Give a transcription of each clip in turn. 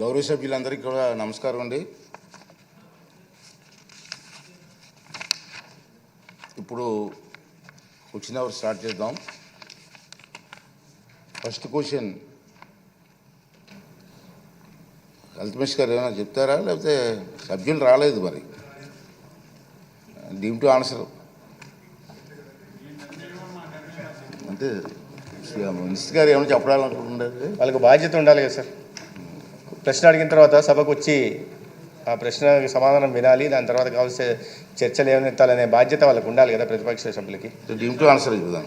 గౌరవ సభ్యులందరికీ కూడా నమస్కారం అండి. ఇప్పుడు క్వశ్చన్ అవర్ స్టార్ట్ చేద్దాం. First question. హెల్త్ మినిస్టర్ గారు ఏమైనా చెప్తారా? లేకపోతే సభ్యులు రాలేదు మరి. Deem to answer. అంటే మినిస్టర్ గారు ఏమైనా చెప్పాలనుకుంటున్నారు? వాళ్ళకి బాధ్యత ఉండాలి కదా సార్. ప్రశ్న అడిగిన తర్వాత సభకు వచ్చి ఆ ప్రశ్నకి సమాధానం వినాలి దాని తర్వాత కావాల్సిన చర్చలు ఏమనెత్తాలనే బాధ్యత వాళ్ళకి ఉండాలి కదా ప్రతిపక్ష సభ్యులకి డీమ్ ఆన్సర్ చెప్దాం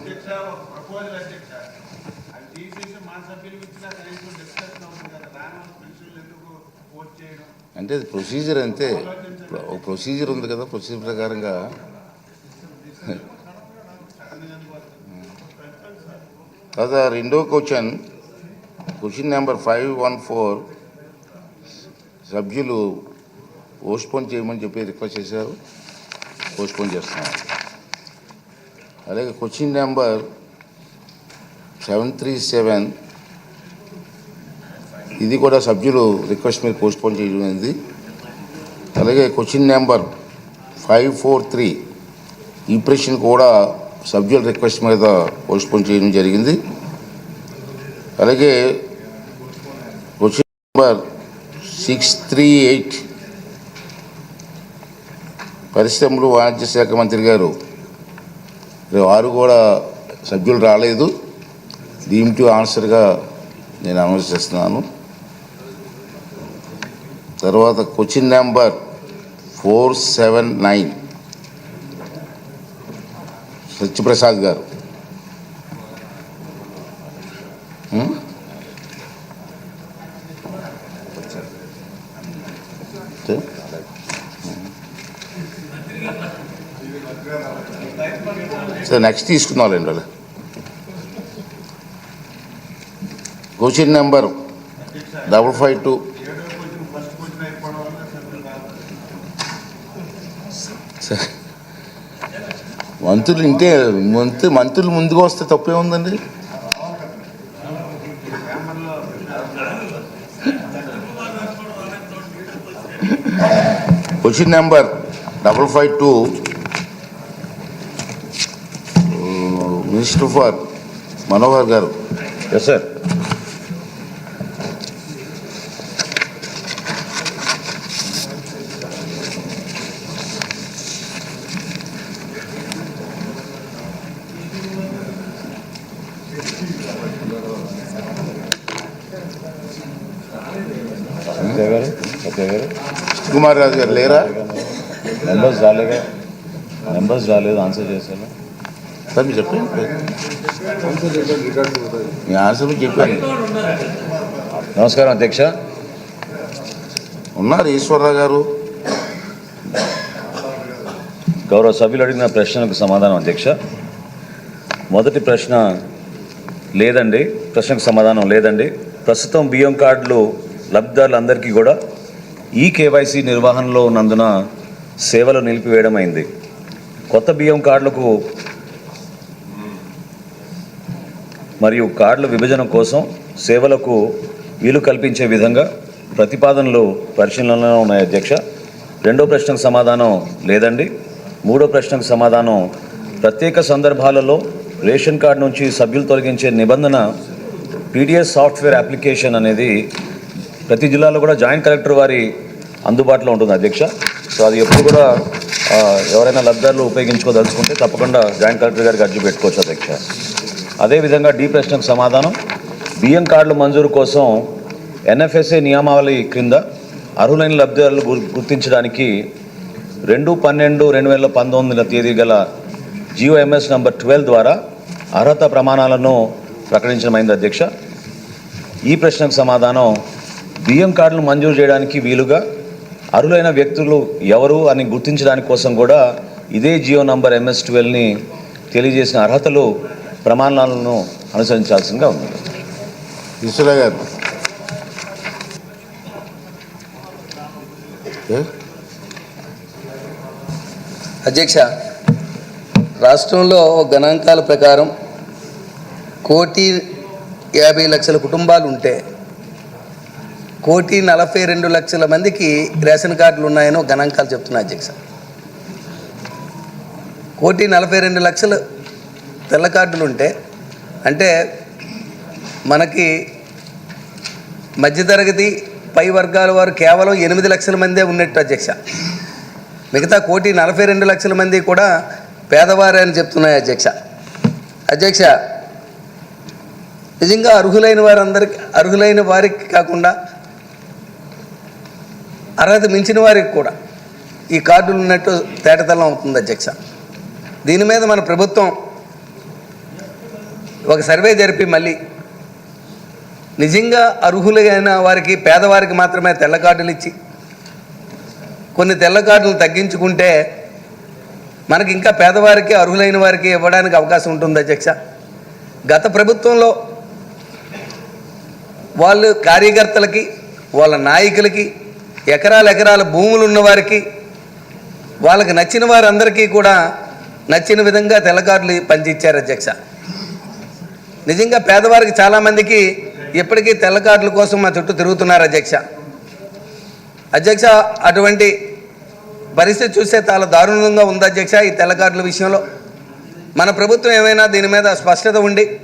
అంటే అది ప్రొసీజర్ అంతే. ప్రొసీజర్ ఉంది కదా ప్రొసీజర్ ప్రకారంగా. కదా రెండో question question number five one four. సభ్యులు పోస్ట్పోన్ చేయమని చెప్పి రిక్వెస్ట్ చేశారు. పోస్ట్పోన్ చేస్తున్నాం. అలాగే question number seven three seven. ఇది కూడా సభ్యులు రిక్వెస్ట్ మీద పోస్ట్పోన్ చేయడం అలాగే question number five four three. ఈ ప్రశ్న కూడా సభ్యుల రిక్వెస్ట్ మీద పోస్ట్పోన్ చేయడం జరిగింది. అలాగే question number six three eight పరిశ్రమలు వాణిజ్య శాఖ మంత్రి గారు. వారు కూడా సభ్యులు రాలేదు. దీంట్ ఆన్సర్గా నేను అనౌన్స్ చేస్తున్నాను. తర్వాత question number four seven nine. Satyaprasad garu. So next తీసుకుందాంలేండి వాళ్ళు question number double five two మంత్రులు ఇంటే మంత్ మంత్రులు ముందుకు వస్తే తప్పే ఉందండి question number double five two minister for Manohar garu. Yes sir Kumar Raju garu లేరా? నెంబర్స్ రాలేగా నెంబర్స్ రాలేదు ఆన్సర్ చేశాను సార్ మీరు చెప్పండి. మీ ఆన్సర్ చెప్పాను నమస్కారం అధ్యక్ష. ఉన్నారు ఈశ్వరరావు గారు. గౌరవ సభ్యులు అడిగిన ప్రశ్నలకు సమాధానం అధ్యక్ష. మొదటి ప్రశ్న లేదండి ప్రశ్నకు సమాధానం లేదండి. ప్రస్తుతం బియ్యం కార్డులు లబ్ధిదారులందరికీ కూడా ఈ కేవైసీ నిర్వహణలో ఉన్నందున సేవలు నిలిపివేయడం అయింది. కొత్త బియ్యం కార్డులకు మరియు కార్డుల విభజన కోసం సేవలకు వీలు కల్పించే విధంగా ప్రతిపాదనలు పరిశీలనలో ఉన్నాయి అధ్యక్ష. రెండో ప్రశ్నకు సమాధానం లేదండి. మూడో ప్రశ్నకు సమాధానం ప్రత్యేక సందర్భాలలో రేషన్ కార్డు నుంచి సభ్యులు తొలగించే నిబంధన పీడిఎస్ సాఫ్ట్వేర్ అప్లికేషన్ అనేది ప్రతి జిల్లాలో కూడా జాయింట్ కలెక్టర్ వారి అందుబాటులో ఉంటుంది అధ్యక్ష. సో అది ఎప్పుడు కూడా ఎవరైనా లబ్ధారులు ఉపయోగించుకోదలుచుకుంటే తప్పకుండా జాయింట్ కలెక్టర్ గారికి అర్జీ పెట్టుకోవచ్చు అధ్యక్ష. అదేవిధంగా డి ప్రశ్నకు సమాధానం. బియ్యం కార్డుల మంజూరు కోసం ఎన్ఎఫ్ఎస్ఏ నియమావళి క్రింద అర్హులైన లబ్ధిదారులు గుర్- గుర్తించడానికి రెండు పన్నెండు రెండు వేల పంతొమ్మిదిన తేదీ గల జియోఎంఎస్ నంబర్ ట్వెల్వ్ ద్వారా అర్హత ప్రమాణాలను ప్రకటించడమైంది అధ్యక్ష. ఈ ప్రశ్నకు సమాధానం బియ్యం కార్డులు మంజూరు చేయడానికి వీలుగా అర్హులైన వ్యక్తులు ఎవరు అని గుర్తించడానికి కోసం కూడా ఇదే జియో నంబర్ ఎంఎస్ ట్వెల్వ్ని తెలియజేసిన అర్హతలు ప్రమాణాలను అనుసరించాల్సిందిగా ఉంది. ఈశ్వరరావు గారు. ఏ? అధ్యక్ష రాష్ట్రంలో గణాంకాల ప్రకారం కోటి యాభై లక్షల కుటుంబాలు ఉంటే కోటి నలభై రెండు లక్షల మందికి రేషన్ కార్డులు ఉన్నాయని గణాంకాలు చెప్తున్నా అధ్యక్ష. కోటి నలభై రెండు లక్షలు తెల్ల కార్డులు ఉంటే అంటే మనకి మధ్యతరగతి పై వర్గాల వారు కేవలం ఎనిమిది లక్షల మందే ఉన్నట్టు అధ్యక్ష. మిగతా కోటి నలభై రెండు లక్షల మంది కూడా పేదవారే అని చెప్తున్నాయి అధ్యక్ష. అధ్యక్ష నిజంగా అర్హులైన వారందరికీ అర్హులైన వారికి కాకుండా అర్హత మించిన వారికి కూడా ఈ కార్డులు ఉన్నట్టు తేటతలం అవుతుంది అధ్యక్ష. దీని మీద మన ప్రభుత్వం ఒక సర్వే జరిపి మళ్ళీ నిజంగా అర్హులైన వారికి పేదవారికి మాత్రమే తెల్ల కార్డులు ఇచ్చి కొన్ని తెల్ల కార్డులు తగ్గించుకుంటే మనకి ఇంకా పేదవారికి అర్హులైన వారికి ఇవ్వడానికి అవకాశం ఉంటుంది అధ్యక్ష? గత ప్రభుత్వంలో వాళ్ళు కార్యకర్తలకి వాళ్ళ నాయకులకి ఎకరాల ఎకరాల భూములు ఉన్నవారికి వాళ్ళకి నచ్చిన వారందరికీ కూడా నచ్చిన విధంగా తెల్ల కార్డులు పంచిచ్చారు అధ్యక్ష. నిజంగా పేదవారికి చాలామందికి ఇప్పటికీ తెల్ల కార్డుల కోసం మా చుట్టూ తిరుగుతున్నారు అధ్యక్ష. అధ్యక్ష అటువంటి పరిస్థితి చూస్తే చాలా దారుణంగా ఉంది అధ్యక్ష ఈ తెల్ల కార్డుల విషయంలో. మన ప్రభుత్వం ఏమైనా దీని మీద స్పష్టత ఉండి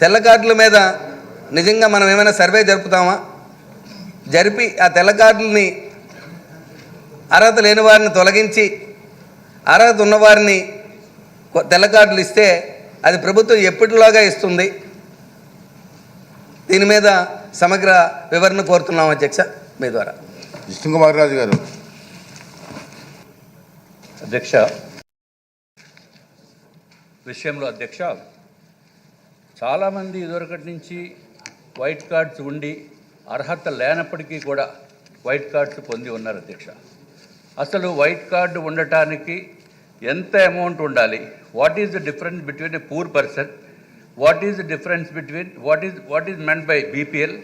తెల్ల కార్డుల మీద నిజంగా మనం ఏమైనా సర్వే జరుపుతామా? జరిపి ఆ తెల్ల అర్హత లేని వారిని తొలగించి అర్హత ఉన్నవారిని తెల్లకాట్లు తెల్ల కార్డులు ఇస్తే అది ప్రభుత్వం ఎప్పటిలాగా ఇస్తుంది? దీని మీద సమగ్ర వివరణ కోరుతున్నాం అధ్యక్ష మీ ద్వారా. విష్ణు కుమార్ రాజు గారు. అధ్యక్ష విషయంలో అధ్యక్ష చాలామంది ఇదివరకటి నుంచి వైట్ కార్డ్స్ ఉండి అర్హత లేనప్పటికీ కూడా వైట్ కార్డ్స్ పొంది ఉన్నారు అధ్యక్ష. అసలు వైట్ కార్డు ఉండటానికి ఎంత అమౌంట్ ఉండాలి? What is the difference between a poor person what is the difference between what is what is meant by BPL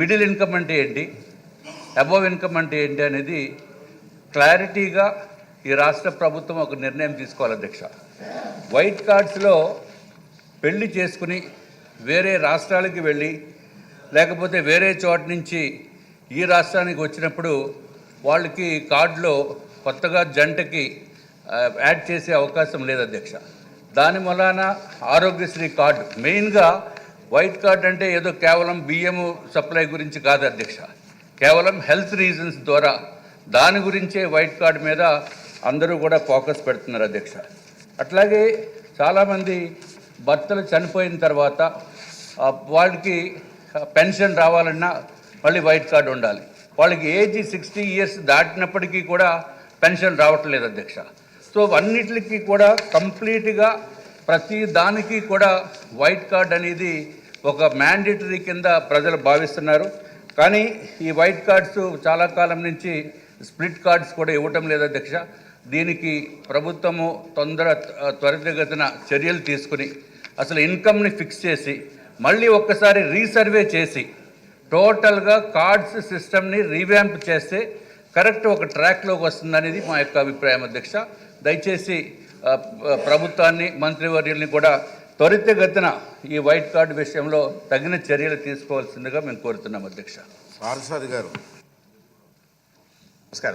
middle income అంటే ఏంటి? అబవ్ ఇన్కమ్ అంటే ఏంటి అనేది క్లారిటీగా ఈ రాష్ట్ర ప్రభుత్వం ఒక నిర్ణయం తీసుకోవాలి అధ్యక్ష. వైట్ కార్డ్స్లో పెళ్ళి చేసుకుని వేరే రాష్ట్రాలకి వెళ్ళి లేకపోతే వేరే చోట నుంచి ఈ రాష్ట్రానికి వచ్చినప్పుడు వాళ్ళకి కార్డులో కొత్తగా జంటకి యాడ్ చేసే అవకాశం లేదు అధ్యక్ష. దాని వలన ఆరోగ్యశ్రీ కార్డు మెయిన్గా వైట్ కార్డ్ అంటే ఏదో కేవలం బియ్యము సప్లై గురించి కాదు అధ్యక్ష. కేవలం హెల్త్ రీజన్స్ ద్వారా దాని గురించే వైట్ కార్డ్ మీద అందరూ కూడా ఫోకస్ పెడుతున్నారు అధ్యక్ష. అట్లాగే చాలామంది భర్తలు చనిపోయిన తర్వాత వాళ్ళకి పెన్షన్ రావాలన్నా మళ్ళీ వైట్ కార్డు ఉండాలి. వాళ్ళకి ఏజ్ సిక్స్టీ ఇయర్స్ దాటినప్పటికీ కూడా పెన్షన్ రావట్లేదు అధ్యక్ష. సో అన్నిటికీ కూడా కంప్లీట్గా ప్రతి దానికి కూడా వైట్ కార్డ్ అనేది ఒక మ్యాండేటరీ కింద ప్రజలు భావిస్తున్నారు. కానీ ఈ వైట్ కార్డ్స్ చాలా కాలం నుంచి స్ప్లిట్ కార్డ్స్ కూడా ఇవ్వటం లేదు అధ్యక్ష. దీనికి ప్రభుత్వము తొందర త్వరితగతిన చర్యలు తీసుకుని అసలు ఇన్కమ్ని ఫిక్స్ చేసి మళ్ళీ ఒక్కసారి రీసర్వే చేసి టోటల్గా కార్డ్స్ సిస్టమ్ని రీవ్యాంప్ చేస్తే కరెక్ట్ ఒక ట్రాక్లోకి వస్తుందనేది మా యొక్క అభిప్రాయం అధ్యక్ష. దయచేసి ప్రభుత్వాన్ని మంత్రివర్యుల్ని కూడా త్వరితగతిన ఈ వైట్ కార్డు విషయంలో తగిన చర్యలు తీసుకోవాల్సిందిగా మేము కోరుతున్నాం అధ్యక్ష. పార్సాది గారు. నమస్కారం.